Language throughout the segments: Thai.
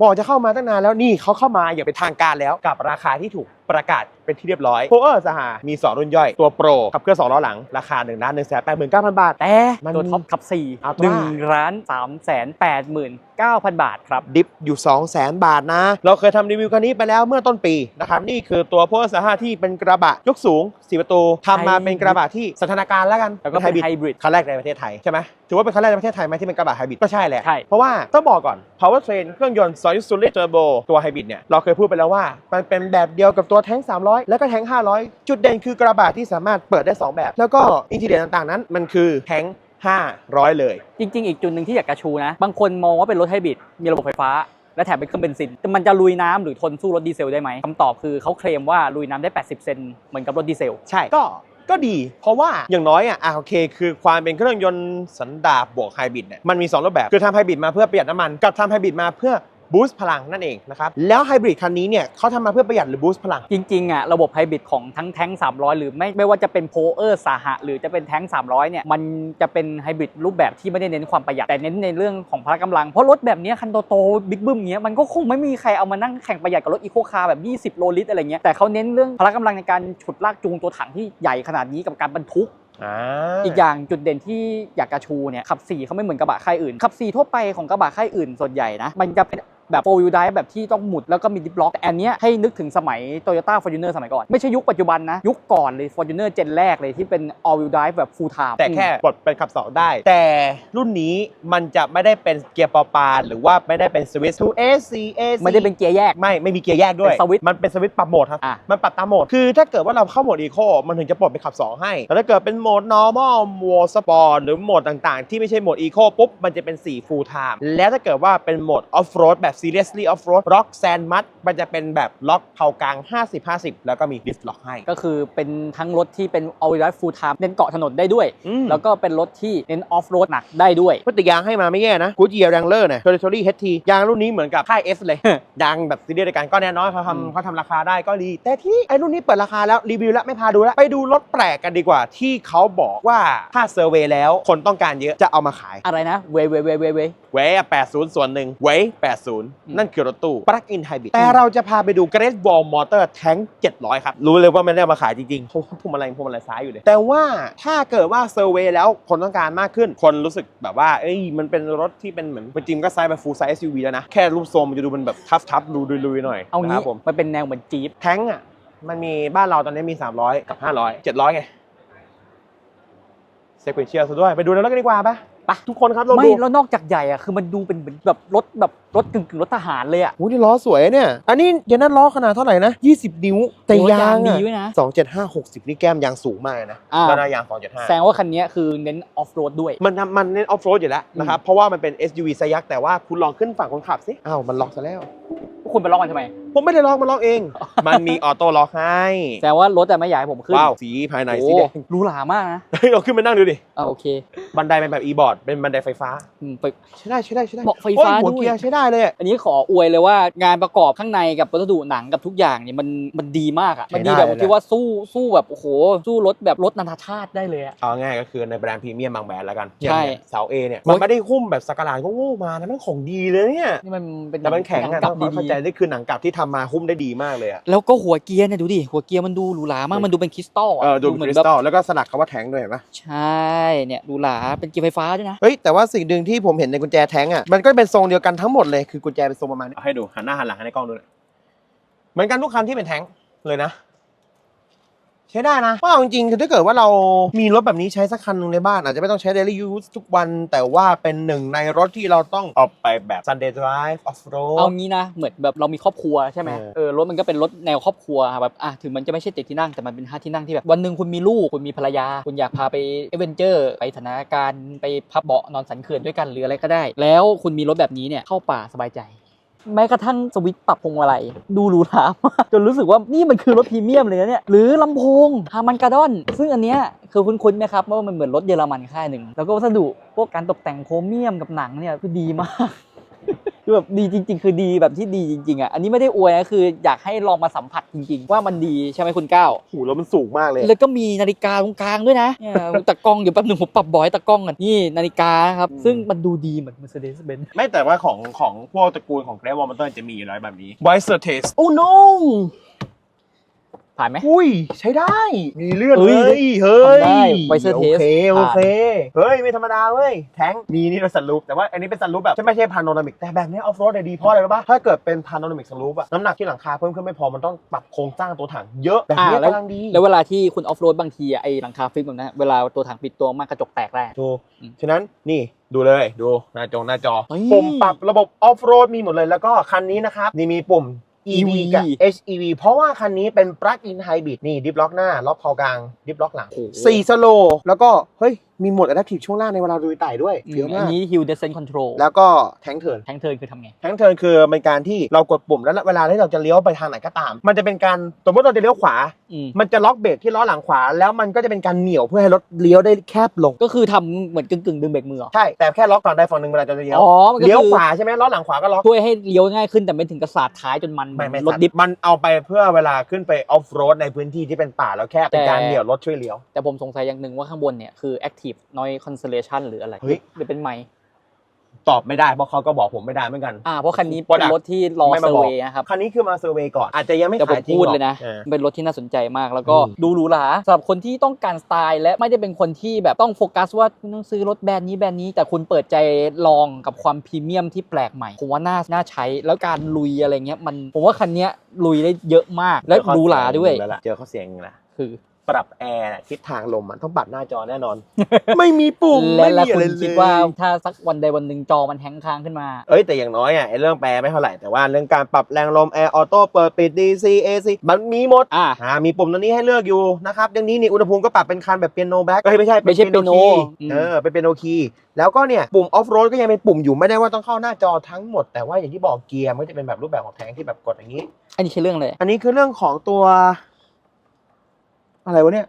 บอกจะเข้ามาตั้งนานแล้วนี่เขาเข้ามาอย่างเป็นทางการแล้วกับราคาที่ถูก ประกาศเป็นที่เรียบร้อยโพเออร์สหามี 2 รุ่นย่อย ตัวโปรขับเคลื่อน2ล้อหลัง ราคา1ล้าน1แสน8 9 0 0 0 บาท แต่มันตัวท็อปขับเอา4ตัว1ล้าน3แสน8หมื่น9,000 บาทครับ ดิฟอยู่ 2 0 0แสนบาทนะ เราเคยทำรีวิวคันนี้ไปแล้วเมื่อต้นปีนะครับ นี่คือตัวโพเออร์สหาที่เป็นกระบะยกสูง4ประตูทำมาเป็นกระบะที่สถานการณ์แล้วกันแล้วก็เป็นไฮบริดไฮบริดคันแรกในประเทศไทยใช่ไหมถือว่าเป็นคันแรกในประเทศไทยไหมที่เป็นกระบะไฮบริดก็ใช่แหละใช่เพราะว่าต้องบอกก่อน power train เครื่องยนต์2 solid turbo ตัวไฮบริดเนี่ยเราเคยพูดไปแล้วว่ามันเป็นแบบเดียวกับตัวแท้ง 300 แล้วก็แท้ง 500 จุดเด่นคือกระบะที่สามารถเปิดได้ 2 แบบ แล้วก็อินทีเดียต่างๆนั้น มันคือแท้ง500 เลย จริง ๆ อีกจุดหนึ่งที่อยากกระชูนะ บางคนมองว่าเป็นรถไฮบริดมีระบบไฟฟ้า และแถมเป็นเครื่องเบนซินแต่มันจะลุยน้ำหรือทนสู้รถดีเซลได้ไหมคำตอบคือเขาเคลมว่าลุยน้ำได้ 80 เซนเหมือนกับรถดีเซล ใช่ก็ก็ดีเพราะว่าอย่างน้อยอะอะโอเค คือความเป็นเครื่องยนต์สันดาปบวกไฮบริดเนี่ยมันมี 2 รูปแบบ คือทำไฮบริดมาเพื่อประหยัดน้ำมัน กับทำไฮบริดมาเพื่อ บูสต์พลังนั่นเองนะครับ แล้วไฮบริดคันนี้เนี่ยเขาทำมาเพื่อประหยัดหรือบูสต์พลัง จริงๆอะระบบไฮบริดของทั้งแท้ง 300 หรือไม่ไม่ว่าจะเป็นโพเออร์สาหะ หรือจะเป็นแท้ง 300 เนี่ย มันจะเป็นไฮบริดรูปแบบที่ไม่ได้เน้นความประหยัด แต่เน้นในเรื่องของพละกำลัง เพราะรถแบบเนี้ยคันโตๆบิ๊กบึ้มเงี้ยมันก็คงไม่มีใครเอามานั่งแข่งประหยัดกับรถอีโคคาร์แบบ 20 โลลิตรอะไรเงี้ยแต่เขาเน้นเรื่องพละกำลังในการฉุดลากจูงตัวถังที่ใหญ่ขนาดนี้กับการบรรทุกอ่าอีกอย่างจุดเด่นที่อยากกระชูเนี่ยขับ4เขาไม่เหมือนกระบะค่ายอื่นขับ4ทั่วไปของกระบะค่ายอื่นส่วนใหญ่นะมันจะเป็น แบบโฟวิวไดแบบที่ต้องหมุดแล้วก็มีดิฟล็อกแต่อันเนี้ยให้นึกถึงสมัย Toyota Fortuner สมัยก่อน ไม่ใช่ยุคปัจจุบันนะ ยุคก่อนเลย Fortuner เจนแรกเลยที่เป็น all wheel drive แบบ full time แต่แค่ปลดเป็นขับสองได้ แต่รุ่นนี้มันจะไม่ได้เป็นเกียร์ปอปาหรือว่าไม่ได้เป็นสวิตช์ to AC AC ไม่ได้เป็นเกียร์แยกไม่ไม่มีเกียร์แยกด้วยเป็นสวิตช์มันเป็นสวิตช์ปรับโหมดครับอะมันปรับตามโหมดคือถ้าเกิดว่าเราเข้าโหมดอีโคมันถึงจะปลดเป็นขับ 2 ให้แต่ถ้าเกิดเป็นโหมด normal โหมด sport หรือโหมดต่างๆ ที่ไม่ใช่โหมดอีโคปุ๊บมันจะเป็น4 full time แล้วถ้าเกิดว่าเป็นโหมด off road แบบ seriously off road rock sand mud มันจะเป็นแบบล็อกเผากลาง 50-50 แล้วก็มี diff lock ให้ ก็คือเป็นทั้งรถที่เป็น all wheel drive full time เน้นเกาะถนนได้ด้วย อืม แล้วก็เป็นรถที่เน้น off road หนักได้ด้วยพติยางให้มาไม่แย่นะกูจีแรงเลอร์เนี่ย Territory HT ยางรุ่นนี้เหมือนกับค่าย S เลยยางแบบซีเรียสเดียวกันก็แน่นอนเขาอืม ทำเขาทำราคาได้ก็ดี แต่ที่ไอ้รุ่นนี้เปิดราคาแล้วรีวิวแล้วไม่พาดูแล้ว ไปดูรถแปลกกันดีกว่า ที่เขาบอกว่าถ้าเซอร์เวยแล้วคนต้องการเยอะจะเอามาขายอะไรนะ เวเวเวเวเวเว้80ส่วนหนึ่งเว้ม80นั่นคือรถตู้ Plug-in Hybrid แต่เราจะพาไปดู Great Wall Motor Tank 700 ครับ รู้เลยว่ามันได้เอามาขายจริงๆเพราะว่าพวงมาลัยพวงมาลัยซ้ายอยู่เลย แต่ว่าถ้าเกิดว่าเซอร์เวยแล้วคนต้องการมากขึ้น คนรู้สึกแบบว่า เอ้ย มันเป็นรถที่เป็นเหมือนจริงๆก็ไซส์แบบ full size SUV แล้วนะ แค่รูปทรงมันจะดูเป็นแบบทัฟๆดูลุยๆหน่อยเอานะคงี้รับผมมันเป็นแนวเหมือนจี๊ปแท้งอะมันมีบ้านเราตอนนี้มี 300 กับ 500 700ไงเซกเ e นเชียลซะด้วยไปดูในรถกันดีกว่าปะ ไปทุกคนครับลองไม่ดูแล้วนอกจากใหญ่อะคือมันดูเป็นเหมือนแบบรถแบบรถกึ่งกึ่งๆรถทหารเลยอะโอ้นี่ล้อสวยเนี่ย อันนี้เดี๋ยวนั้นล้อขนาดเท่าไหร่นะ 20 นิ้ว แต่โอ้ยางดีอะด้วยนะ275 60นี่แก้มยางสูงมากเลยนะอ่า แล้วหน้ายางแสดงว่าคันนี้คือเน้นออฟโรดด้วย275มันทำมันเน้นออฟโรดอยู่แล้วนะครับ เพราะว่ามันเป็น SUV ไซส์ยักษ์แต่ว่าคุณลองขึ้นฝั่งคนขับสิ อ้าว มันล็อกซะแล้ว พวกคุณไปล็อกมันทำไม ผมไม่ได้ล็อกมันล็อกเอง มันมีออโต้ล็อกให้แสดงว่ารถแต่ไม่อยากให้ผมขึ้นว้าวสีภายในโอ้สีแดงหรูหรามากนะเฮ้ยเราขึ้นมานั่งดูดิอ่าโอเคบันไดเป็นแบบ e-board เป็นบันไดไฟฟ้าอืมไป ใช้ได้ใช้ได้ใช้ได้เบาะไฟโอ้ยฟ้าหัวด้วย เกียร์ใช้ได้เลยอะ อันนี้ขออวยเลยว่างานประกอบข้างในกับวัสดุหนังกับทุกอย่างเนี่ยมันมันดีมากอะมันดีแบบที่ว่าสู้สู้แบบโอ้โหสู้รถแบบรถนานาชาติได้เลยอะ เอาง่ายก็คือในแบรนด์พรีเมียมบางแบรนด์แล้วกันใช่อย่างเนี่ยเสาเอเนี่ยโอ้ยมันไม่ได้หุ้มแบบสกการานก็โง่มานะมันของดีเลยเนี่ย นี่มันเป็นแต่มันแข็งหอะกลัต้บองดีเข้าใจนี่คือหนังกลับที่ทำมาหุ้มได้ดีมากเลยอะๆแล้วก็หัวเกียร์เนี่ยดูดิหัวเกียร์มันดูหรูหรามากมันดูเป็นคริสตัลอะเออดูเหเป็นมืคริแบสบตัลแล้วก็สลักคำว่าแทงด้วยเห็นปะใช่เนี่ยหรูหราเป็นเกียร์ไฟฟ้าด้วยนะเฮ้ยแต่ว่าสิ่งหนึ่งที่ผมเห็นในกุญแจแทงอะมันก็เป็นทรงเดียวกันทั้งหมดเลยคือกุญแจเป็นทรงประมาณนี้เอาให้ดูหันหน้าหันหลังให้ในกล้องดูหน่อยเหมือนกันทุกคันที่เป็นแทงเลยนะ ใช้ได้นะเพราะเอาจริงๆคือถ้าเกิดว่าเรามีรถแบบนี้ใช้สักคันหนึ่งในบ้าน อาจจะไม่ต้องใช้ daily use ทุกวัน แต่ว่าเป็นหนึ่งในรถที่เราต้องออกไปแบบ Sunday drive off เอา road งี้นะ เหมือนแบบเรามีครอบครัวใช่ไหมเออ เออรถมันก็เป็นรถแนวครอบครัวแบบอะถึงมันจะไม่ใช่ติดที่นั่งแต่มันเป็นห้าที่นั่งที่แบบวันหนึ่งคุณมีลูกคุณมีภรรยา คุณอยากพาไปเอเวนเจอร์ไปสถานการณ์ไปพับเบาะนอนสันเขื่อนด้วยกันหรืออะไรก็ได้ แล้วคุณมีรถแบบนี้เนี่ยเข้าป่าสบายใจ แม้กระทั่งสวิตช์ปรับพวงมาลัยดูหรูหรามากจนรู้สึกว่านี่มันคือรถพรีเมียมเลยนะเนี่ย หรือลำโพงฮามันกาดอน ซึ่งอันเนี้ยคือคุ้นๆไหมครับว่ามันเหมือนรถเยอรมันค่ายหนึ่ง แล้วก็วัสดุพวกการตกแต่งโครเมียมกับหนังเนี่ยคือดีมาก คือแบบดีจริง ๆ คือดีแบบที่ดีจริงๆอะอันนี้ไม่ได้อวยนะคืออยากให้ลองมาสัมผัสจริง ๆ ว่ามันดีใช่ไหมคุณก้าวหูแล้วมันสูงมากเลย แล้วก็มีนาฬิกาตรงกลางด้วยนะเนี่ยตะกล้องเดี๋ยวแป๊บหนึงผมปรับบอยตะกล้องกันนี่นาฬิกาครับอืมซึ่งมันดูดีเหมือน Mercedes Benz ไม่แต่ว่าของของพวกตระกูลของเกรฟวอร์มเตอร์จะมีอยู่แล้วแบบนี้ w i s e r Taste โอ้ no ผ่านไหม อุ้ยใช้ได้ มีเลือดเฮ้เลยยเฮ้ยทำได้ Wiser โอ Taste เคโอผ่านเค เฮ้ย ไม่ธรรมดาเว้ย แทงมีนี่เราสันลูปแต่ว่าอันนี้เป็นสันลูปแบบไม่ใช่พาโนรามิกแต่แบบนี้ออฟโรดดีเพราะอะไรรู้ป่ะถ้าเกิดเป็นพาโนรามิกสันลูปอะน้ำหนักที่หลังคาเพิ่มขึ้นไม่พอมันต้องปรับโครงสร้างตัวถังเยอะแบบนี้อ่าแล้วกำลังดีแล้วเวลาที่คุณออฟโรดบางทีอะไอหลังคาฟิกแบบนั้นเวลาตัวถังปิดตัวมากกระจกแตกได้ ถูกอืมฉะนั้นนี่ดูเลยดูหน้าจงหน้าจอเฮ้ย ปุ่มปรับระบบออฟโรดมีหมดเลยแล้วก็คันนี้นะครับนี่มีปุ่ม EV กับ HEV เพราะว่าคันนี้เป็น plug-in hybrid นี่ดิฟล็อกหน้า ล็อกคอกลาง ดิฟล็อกหลังโอ้โหสี่สโล แล้วก็ เฮ้ยมีโหมด adaptive ช่วงล่างในเวลาลุยไต่ด้วยอืมเยอะอัมานกนี้ Hill Descent Control แล้วก็แทงเทิร์น แทงเทิร์นคือทำไง แทงเทิร์นคือเป็นการที่เรากดปุ่มแล้วเวลาที่เราจะเลี้ยวไปทางไหนก็ตาม มันจะเป็นการสมมติเราจะเลี้ยวขวา อืม มันจะล็อกเบรกที่ล้อหลังขวา แล้วมันก็จะเป็นการเหนี่ยวเพื่อให้รถเลี้ยวได้แคบลง ก็คือทำเหมือนกึ่งกึ่งๆดึงเบรกมือเหรอใช่ แต่แค่ล็อกฝั่งใดฝั่งหนึ่งเวลาจะเลี้ยว อ๋อ มันก็เลี้ยวคือขวาใช่ไหมล้อหลังขวาก็ล็อกช่วยให้เลี้ยวง่ายขึ้นแต่ไม่ถึงกระสาดท้ายจนมันไม่ไม่รถดิฟ มันเอาไปเพื่อเวลาขึ้นไปออฟโรดในพื้นที่ที่เป็นป่าแล้วแคบเป็นการแต่ เหนี่ยวรถช่วยเลี้ยว แต่ผมสงสัยอย่างหนึ่งว่าข้างบนเนี่ยคือ Active Noise Cancellation หรืออะไรเฮ้ย หรือเป็นไมค์ตอบไม่ได้เพราะเขาก็บอกผมไม่ได้เหมือนกัน อ่าเพราะคันนี้ Product เป็นรถที่รอไม่เซมาอร์บอก เวย์นะครับ คันนี้คือมาเซอร์เวย์ก่อน อาจจะยังไม่แต่ผมขายจริงพูดหรอกเลยนะ ออ เป็นรถที่น่าสนใจมาก แล้วก็อืม ดูหรูหราสำหรับคนที่ต้องการสไตล์และไม่ได้เป็นคนที่แบบต้องโฟกัสว่าคุณต้องซื้อรถแบรนด์นี้แบรนด์นี้ แต่คุณเปิดใจลองกับความพรีเมียมที่แปลกใหม่ผมว่าน่าน่าใช้ แล้วการลุยอะไรเงี้ยมันผมว่าคันเนี้ยลุยได้เยอะมากและเจอข้อหรูหราด้วยเสีงหนึ่งแล้ล่ะเจอข้อเสียงหนึ่งละคือ ปรับแอร์น่ะทิศทางลมมันต้องปรับหน้าจอแน่นอน ไม่มีปุ่มและไม่และมีคุอะไรณเลยคิดว่าถ้าสักวันใดวันหนึ่งจอมันแฮงค้างขึ้นมา เอ้ยแต่อย่างน้อยอะไอ้เรื่องแปรไม่เท่าไหร่แต่ว่าเรื่องการปรับแรงลมแอร์ออโต้เปิดปิด DC AC มันมีหมดอ่า อ่ามีปุ่มตัวนี้ให้เลือกอยู่นะครับอย่างนี้นี่อุณหภูมิก็ปรับเป็นคันแบบเปียโนแบ็คเอ้ยไม่ใช่ไม่ใช่ปียโน piano คีย์อืม เออเป็นเปียโนคีย์แล้วก็เนี่ยปุ่มออฟโรดก็ยังเป็นปุ่มอยู่ไม่ได้ว่าต้องเข้าหน้าจอทั้งหมดแต่ว่าอย่างที่บอกเกียร์มันก็จะเป็นแบบรูปแบบของแทงที่แบบกดอย่างนี้ อันนี้ใช่เรื่องเลยอันนี้คือเรื่องของตัว อะไรวะเนี่ย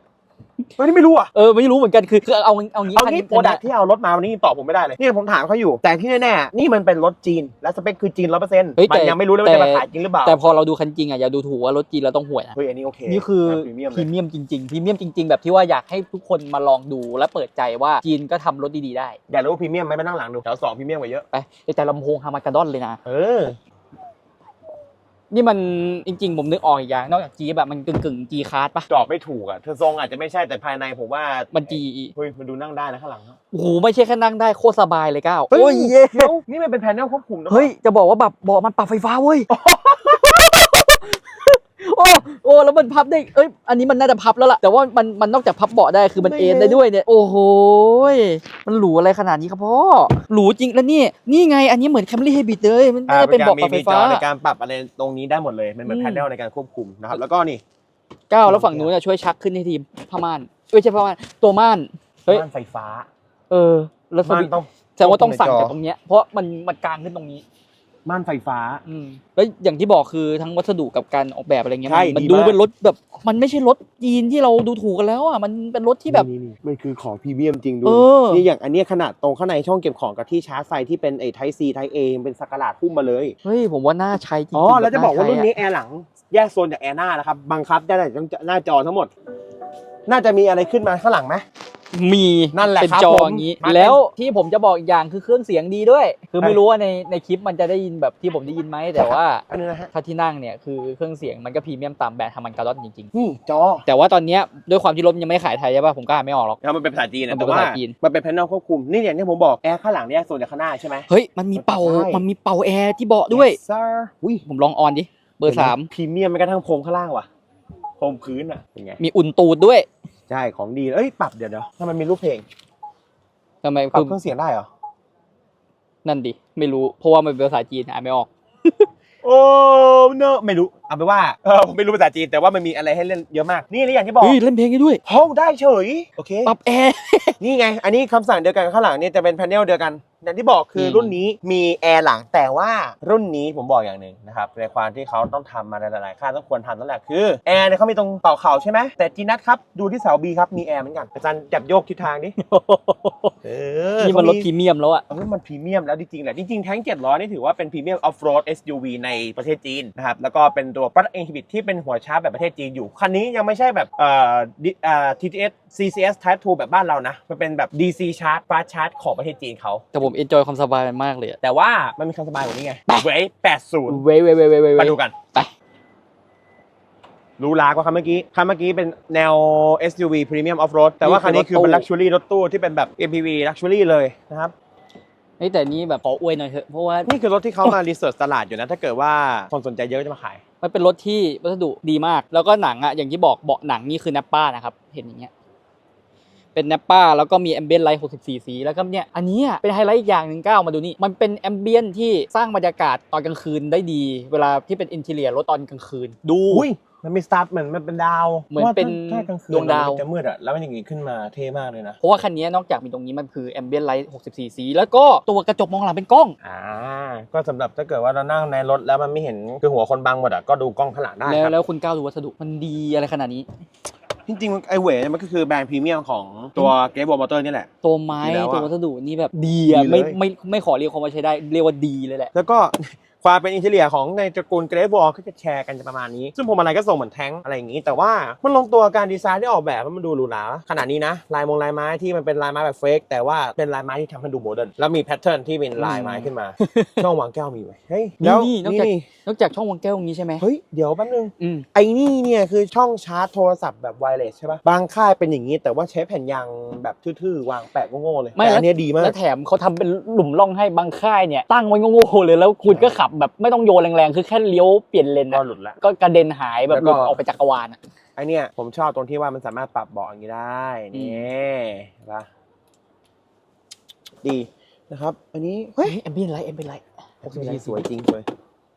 อันนี้ไม่รู้อะเออไม่รู้เหมือนกันคือคือเอาเอางี้เอาคันงี้นี้โปรดักที่เอารถมาวันนี้ยังตอบผมไม่ได้เลยนี่ผมถามเขาอยู่ แต่ที่แน่ๆนี่มันเป็นรถจีน และสเปคคือจีนร้อยเปอร์เซ็นต์เฮ้ยมัแต่นยังไม่รู้เลยว่าจะมาขายจริงหรือเปล่าแต่พอเราดูคันจริงอะอย่าดูถูกว่ารถจีนเราต้องห่วยนะเฮ้ยอันนี้โอเคนี่คือพรีเมียมพเลรียเมียมจริงๆพรีเมียมจริง ๆ แบบที่ว่าอยากให้ทุกคนมาลองดูและเปิดใจว่าจีนก็ทำรถดีๆได้อยากรู้ว่าพรีเมียมไหมไปนั่งหลังดูแถวสองพรีเมียมกว่าเยอะไปแต่ลำโพงฮามากาดอนเลยนะเออ นี่มันจริงๆ ผมนึกออกอีกอย่าง นอกจากจีแบบมันกึ่งกึ่งจีคาร์ดปะจอบไม่ถูกอะเธอทรงอาจจะไม่ใช่แต่ภายในผมว่ามันจีเฮ้ยมันดูนั่งได้นะข้างหลังโอ้โหไม่ใช่แค่นั่งได้โคตรสบายเลยก้าวเฮ้ยโอ้ยเย่เดี๋ยวนี่มันเป็นแพนเนลควบคุมนะเฮ้ยจะบอกว่าแบบเบาะมันปรับไฟฟ้าเว้ย โอ้โอ้แล้วมันพับได้เอ้ยอันนี้มันน่าจะพับแล้วล่ะแต่ว่ามันมันนอกจากพับเบาะได้คือมันเอนได้ด้วยเนี่ยโอ้โหยมันหรูอะไรขนาดนี้ครับพ่อหรูจริงแล้วนี่นี่ไงอันนี้เหมือนแคมรี่เฮบิตเลยมันอ่าน่าจะเป็นเบาะปรับไฟมีจฟ้าอในการปรับอะไรตรงนี้ได้หมดเลยมันเหมือนอืมแพนเนลในการควบคุมนะครับแล้วก็นี่ก้าวแล้วฝั่งนู้นจะช่วยชักขึ้นให้ทีมผ้าม่านเอ้ยใช่ผ้าม่านตัวม่านเฮ้ยม่านไฟฟ้า เออ แล้วสม่านวิตช์ต้องแสดงว่าต้องสั่งในจอจากตรงเนี้ยเพราะมันมันกลางขึ้นตรงนี้ ม่านไฟฟ้า อืมแล้วอย่างที่บอกคือทั้งวัสดุกับการออกแบบอะไรเงี้ยใช่มันดีดูมาก เป็นรถแบบ มันไม่ใช่รถจีนที่เราดูถูกกันแล้วอะมันเป็นรถที่แบบนี่นี่มันคือของพรีเมียมจริงดูเออ นี่อย่างอันเนี้ยขนาดตรงข้างในช่องเก็บของกับที่ชาร์จไฟที่เป็นไอ้ไทซีไทเอเป็นสกาลาดพุ่มมาเลยเฮ้ยผมว่าน่าใช้จริงๆอ๋อแล้วจะบอกว่าใช้รุ่นนี้แอร์หลังแยกโซนจากแอร์หน้านะครับบังคับได้จากหน้าจอทั้งหมด น่าจะมีอะไรขึ้นมาข้างหลังไหม มีนั่นแหละเป็นครับจอผมอย่างนี้มาเป็น แล้วที่ผมจะบอกอีกอย่างคือเครื่องเสียงดีด้วย คือไม่ใช่รู้ว่าในในคลิปมันจะได้ยินแบบที่ผมได้ยินไหมแต่ว่าอันนี้นะฮะถ้าที่นั่งเนี่ยคือเครื่องเสียงมันก็พรีเมียมตามแบรนด์ทามันการ์ดจริง นี่จอๆ แต่ว่าตอนเนี้ยด้วยความที่รถยังไม่ขายไทยใช่ป่ะผมก็อ่านไม่ออกหรอก แล้วมันเป็นภาษาจีนมันะนเป็แต่นว่าภาษาจีน มันเป็นแผ่นนอกควบคุมนี่อย่างที่ผมบอกแอร์ข้างหลังแยกโซนจากข้างหน้าใช่ไหม เฮ้ยมันมีเป่าใช่ มันมีเป่าแอร์ที่เบาะด้วย Yes, sir อุ้ยผมลองออนดิเบอร์สามพรีเมียมแม้กระทั่งพรมข้างล่างว่ะพรมพื้นอะเป็นไงมีอุ่นตูดด้วย ใช่ของดีเอ้ยปรับเดี๋ยวเดี๋ยวถ้ามันมีรูปเพลงทำไมปรับคือเครื่องเสียงได้เหรอนั่นดิไม่รู้เพราะว่ามันเป็นภาษาจีนอ่านไม่ออก โอ้เนอะไม่รู้เอาไปนว่าเออผมไม่รู้ภาษาจีนแต่ว่ามันมีอะไรให้เล่นเยอะมาก นี่นี่อย่างที่บอกเฮ้ยเล่นเพลงได้ด้วยห้องได้เฉยโอเคปรับแอร์นี่ไง อันนี้คำสั่งเดียวกันข้างหลังเนี่ยจะเป็นแพนเนลเดียวกันอย่างที่บอกคืออมรุ่นนี้มีแอร์หลังแต่ว่ารุ่นนี้ผมบอกอย่างหนึ่งนะครับในความที่เขาต้องทำมาในหลายๆค่ายต้องควรทำนั่นแหละคือแอร์เนี่ยเขามีตรงเป่าเข่าใช่ไหมแต่จีนัทครับดูที่เสาบีครับมีแอร์เหมือนกันอาจารย์จับโยกทิศทางดิเออนี่มันรถเขาพรีเมียมแล้วอะเออมันพรีเมียมแล้วจริงๆแหละจริงๆแท้ง700นี่ถือว่าเป็นพรีเมียมออฟโรด SUV ในประเทศจีนนะครับแล้วก็เป็นตัว plug in hybrid ที่เป็นหัวชาร์จแบบประเทศจีนอยู่คันนี้ยังไม่ใช่แบบเอ่อ D- เอ่อ TTS CCS Type 2แบบบ้านเรานะมันเป็นแบบ DC Charge Fast Charge ของประเทศจีนเขาแต่ผมเอนจอยความสบายมันมากเลยอะแต่ว่ามันมีความสบายกว่านี้ไงเว้ย80เว้ยเว้ยเว้ยเว้ยเว้ยมาดูกันไปรู้ลากว่าคันเมื่อกี้คันเมื่อกี้เป็นแนว SUV Premium Off Road แต่ว่าคันนี้คือเป็น Luxury รถตู้ที่เป็นแบบ MPV Luxury เลยนะครับ เฮ้ยแต่นี้แบบขออวยหน่อยเถอะเพราะว่านี่คือรถที่เขามารีเสิร์ชตลาดอยู่นะ ถ้าเกิดว่าคนสนใจเยอะจะมาขาย มันเป็นรถที่วัสดุดีมาก แล้วก็หนังอะอย่างที่บอกเบาะหนังนี่คือแนปป้านะครับเห็นอย่างเงี้ย เป็นแนปป้าแล้วก็มีแอมเบียนไลท์64 สี แล้วก็เนี่ย อันเนี้ยเป็นไฮไลท์อีกอย่างหนึ่งก้าวมาดูนี่ มันเป็นแอมเบียนที่สร้างบรรยากาศตอนกลางคืนได้ดี เวลาที่เป็นอินเทเรียรถตอนกลางคืน ดูอุ้ยมันมีสตาร์ทเหมือนมันเป็นดาวเหมือนเป็นพราะาถ้ากลางคืนดวงดาวมันจะมืดอะแล้วมันอย่างงี้ขึ้นมาเท่มากเลยนะ เพราะว่าคันนี้นอกจากมีตรงนี้มันคือแอมเบียนไลท์64 สี แล้วก็ตัวกระจกมองหลังเป็นกล้องอ่าก็สำหรับถ้าเกิดว่าเรานั่งในรถแล้วมันไม่เห็นคือหัวคนบังหมดอะก็ดูกล้องข้างหลังได้แล้วครับแล้วคุณก้าวดูวัสดุมันดีอะไรขนาดนี้ จริงๆไอเวเนี่ยมันก็คือแบรนด์พรีเมียมของตัวเกร b บอลมอเตอร์นี่แหละ ตัวไม้ดีแล้วอะตัววัสดุนี่แบบดีอะดีเลย ไม่ไม่ไม่ขอเรียกคำว่าใช้ได้ เรียกว่าดีเลยแหละ แล้วก็ความเป็นอินเทเรียของในตระกูลเกร b บอลก็จะแชร์กันประมาณนี้ ซึ่งผมอะไรก็ส่งเหมือนแท้งอะไรอย่างนี้ แต่ว่ามันลงตัวการดีไซน์ที่ออกแบบมันดูหรูหราขนาดนี้นะ ลายมงลายไม้ที่มันเป็นลายไม้แบบเฟกแต่ว่าเป็นลายไม้ที่ทำให้ดูโมเดิร์นแล้วมีแพทเทิร์นที่เป็นลายไม้ขึ้นมา ช่องวางแก้วมีไว้เฮ้ยนี่แล้วนี่นอกจากนี่นอกจากช่องวางแก้วตรงนี้ใช่ไหมเฮ้ยเดี๋ยวแป๊บนึงอืมไอ้นี่เนี่ยคือช่องชาร์จโทรศัพท์แบบไวเลสใช่ปะบางค่ายเป็นอย่างนี้ แต่ว่าใช้แผ่นยางแบบทื่อๆวางแปะโง่ๆเลยไม่แต่อันแล้วเนี้ยดีมากแล้วแถมเขาทำเป็นหลุมร่องให้บางค่ายเนี่ยตั้งไว้โง่ๆเลยแล้วคุณก็ขับแบบไม่ต้องโยนแรงๆ คือแค่เลี้ยวเปลี่ยนเลนก็นะหลุดละ ก็กระเด็นหายแบบแล้วหก็ ลุดออกไปจักรวาลอะไอเนี่ยผมชอบตรงที่ว่ามันสามารถปรับเบาะอย่างนี้ได้อืนี่เห็นปะดีนะครับ อันนี้เฮ้ยเฮ้ยแอมเบียนไลท์แอมเบียนไลท์ โอเคสวยจริงสวย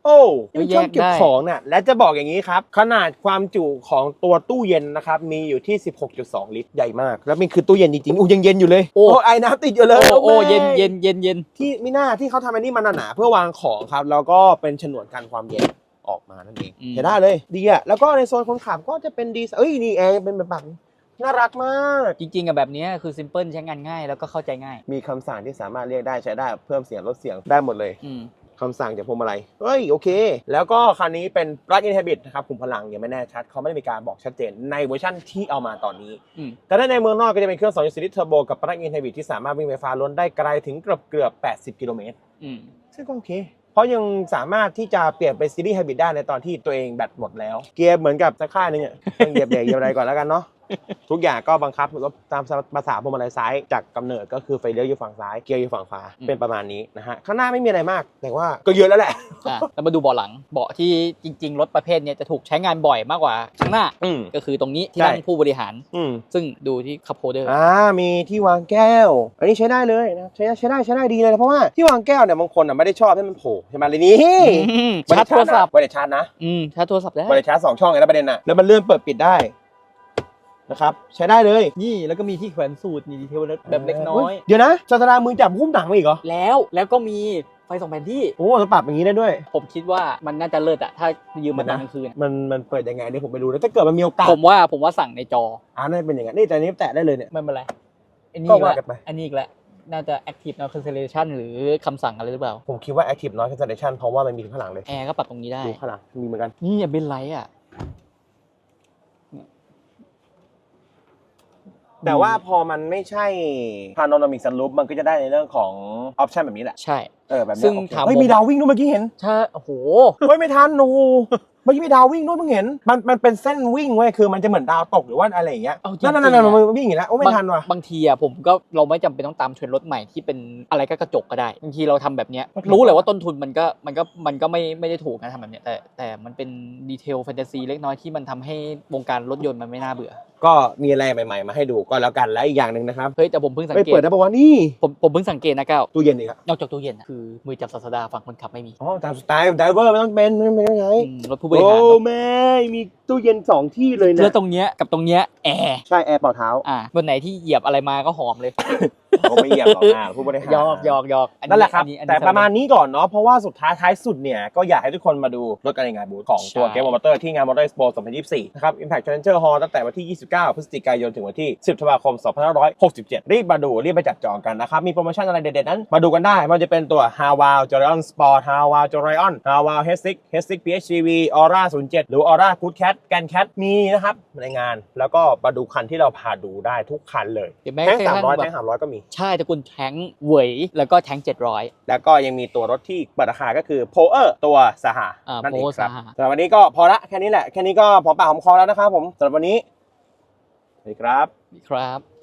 โอ้เฮ้ยยังช่องเก็บแยกได้ของน่ะ และจะบอกอย่างนี้ครับ ขนาดความจุของตัวตู้เย็นนะครับ มีอยู่ที่ 16.2 ลิตร ใหญ่มาก แล้วมันคือตู้เย็นจริงๆอู้ยังเย็นอยู่เลย โอ้ไอ้น้ำติดอยู่เลยโอ้โอ้แม่เย็นเย็นเย็นเย็นที่มิน่าที่เขาทำอันนี้มันหนาๆเพื่อวางของครับ แล้วก็เป็นฉนวนกันความเย็นออกมานั่นเองใช้ได้เลย ดีอะแล้วก็ในโซนคนขับก็จะเป็นดีไซน์เอ้ยนี่แอร์เป็นแบบแบบนี้น่ารักมาก จริงๆอะแบบเนี้ยคือซิมเพิลใช้งานง่ายแล้วก็เข้าใจง่าย มีคำสั่งที่สามารถเรียกได้ใช้ได้เพิ่มเสียงลดเสียงได้หมดเลยอืม คำสั่งจากพวงมาลัยเฮ้ยโอเค แล้วก็คันนี้เป็น plug-in hybrid นะครับคุมพลังยังไม่แน่ชัดเขาไม่ได้มีการบอกชัดเจนในเวอร์ชันที่เอามาตอนนี้อืมแต่ถ้าในเมืองนอกก็จะเป็นเครื่อง2.4ลิตรเทอร์โบกับ plug-in hybrid ที่สามารถวิ่งไฟฟ้าล้วนได้ไกลถึงเกือบเกือบๆ80 กิโลเมตรอืมซึ่งก็โอเคเพราะยังสามารถที่จะเปลี่ยนเป็นซีรีส์ไฮบริดได้ในตอนที่ตัวเองแบตหมดแล้ว เกียร์เหมือนกับสักค่ายหนึงอะต้องเหยียบเบรกเหยียบอะไรก่อนแล้วกันเนาะ ทุกอย่างก็บังคับรถตามภาษาพวงมาลัยซ้ายจากกำเนิดก็คือไฟเลี้ยวอยู่ฝั่งซ้ายเกียร์อยู่ฝั่งขวาอืมเป็นประมาณนี้นะฮะข้างหน้าไม่มีอะไรมากแต่ว่าก็เยอะแล้วแหละอะแล้วมาดูเบาะหลังเบาะที่จริง ๆ รถประเภทเนี้ยจะถูกใช้งานบ่อยมากกว่าข้างหน้าอืมก็คือตรงนี้ที่ใช่นั่งผู้บริหารอืมซึ่งดูที่คัพโฮเดอร์อ่ามีที่วางแก้ว อันนี้ใช้ได้เลยนะใช้ใช้ได้ใช้ได้ดีเลยนะเพราะว่าที่วางแก้วเนี่ยบางคนอะไม่ได้ชอบให้มันโผล่ใช่ไหมเลยนี่อืมชาร์จโทรศัพท์ไม่ได้ชาร์จนะอืมชาร์จโทรศัพท์ได้ไม่ได้ชาร์จสองช่องเลยนะประเด็นน่ะแล้วมันเลื่อนเปิดปิดได้ นะครับใช้ได้เลยนี่แล้วก็มีที่แขวนสูตรนี่ดีเทลแบบเล็กน้อย เดี๋ยวนะศาสดามือจับหุ้มหนังมาอีกเหรอ แล้วแล้วก็มีไฟสองแผ่นที่ โอ้จะปรับอย่างนี้ได้ด้วย ผมคิดว่ามันน่าจะเลิศอะถ้ายืมมาตอนกลางคืน มันมันเปิดยังไงเนี่ยผมไม่รู้นะถ้าเกิดมันมีโอกาสผมว่าผมว่าสั่งในจออ่าน่าจะเป็นอย่างนั้นนี่แต่อันนี้แตะได้เลยเนี่ยไม่เป็นไรอันนี้ก็อีกว่าแล้วกันไปอันนี้อีกแล้วน่าจะ active noise cancellation หรือคำสั่งอะไรหรือเปล่า ผมคิดว่า active noise cancellation เพราะว่ามันมีข้างหลังเลย แอร์ก็ปรับตรงนี้ได้ดูข้างหลังมีเหมือนกัน นี่อย่าเป็นไรอะ แต่ว่าพอมันไม่ใช่ panoramic sunroof มันก็จะได้ในเรื่องของ option แบบนี้แหละ ใช่ เออแบบนี้ซึ่งโอเคถามเฮ้ยผม มีดาววิ่งด้วยเมื่อกี้เห็น ถ้าโอ้โห เฮ้ยไม่ทันโอ้โหเมื่อกี้มีดาววิ่งด้วยเพิ่งเห็น มันมันเป็นเส้นวิ่งเว้ยคือมันจะเหมือนดาวตกหรือว่าอะไรอย่างเงี้ยเอาจริงๆนั่นนั่นนั่นมันวิ่งอย่างนี้แล้วโอ้ไม่ทันว่ะบางทีอะผมก็เราไม่จำเป็นต้องตามเทรนด์รถใหม่ที่เป็นอะไรก็กระจกก็ได้บางทีเราทำแบบเนี้ยโอเครู้เลยว่าต้นทุนมันก็มันก็มันก็ไม่ไม่ได้ถูกนะทำแบบเนี้ยแต่แต่มันเป็นดีเทลแฟนตาซีเล็กน้อยที่มันทำให้วงการรถยนต์มันไม่น่าเบื่อ ก็มีอะไรใหม่ๆมาให้ดูก็แล้วกันและอีกอย่างหนึ่งนะครับเฮ้ยแต่ผมเพิ่งสังไม่เกตเปิดได้ปะวะนี่ผมผมเพิ่งสังเกตนะก้าวตู้เย็นอีกอะนอกจากตู้เย็นอะคือมือจับศาสดาฝั่งคนขับไม่มีอ๋อตามสไตล์ไดเวอร์ไม่ต้องเป็นไม่ต้องเป็นยังไงอืมรถผู้บริโอ้หารแม่มีตู้เย็นสองที่เลยแล้วนะตรงเนี้ยกับตรงเนี้ยแอร์ใช่แอร์เป่าเท้า อ่าวันไหนที่เหยียบอะไรมาก็หอมเลย เขาไม่เหยียบหรอกนะผู้บริหารหยอกหยอกหยอกอันั่นแหละครับอัอัแต่ประมาณนี้ก่อนเนาะ เพราะว่าสุดท้ายท้ายสุดเนี่ย ก็อยากให้ทุกคนมาดูรถกันในงานบูธของตัวใช่เกมมอเตอร์ที่งานมอเตอร์ Expo 2024 นะครับ Impact Challenger Hall ตั้งแต่วันที่ 29 พฤศจิกายนถึงวันที่ 10ธันวาคม 2567 รีบมาดู รีบไปจับจองกันนะครับ มีโปรโมชั่นอะไรเด็ดๆ นั้นมาดูกันได้ไมันจะเป็นตัว h a w a l j o r i o n Sport h a w a l j o r i o n h a w a l h e s i k h e s i k PHEV Aura 07 หรือ Aura Good Cat Gan Cat มีนะครับในงาน แล้วก็มาดูคันที่เราพาดูได้ทุกคันเลยเดี๋ยวแม้แท้งกระทั่ง300แบแท้บง300 ก็มีใช่แต่คุณแทงเหวยแล้วก็แทงเจ็ดร้อยแล้วก็ยังมีตัวรถที่เปิดราคาก็คือโพเออร์ตัวสหาอ่านั่นเองครับ Power สหะสำหรับวันนี้ก็พอละแค่นี้แหละ แค่นี้ก็พอปากหอมคอแล้วนะครับผมสำหรับวันนี้สวัสดีครับครับ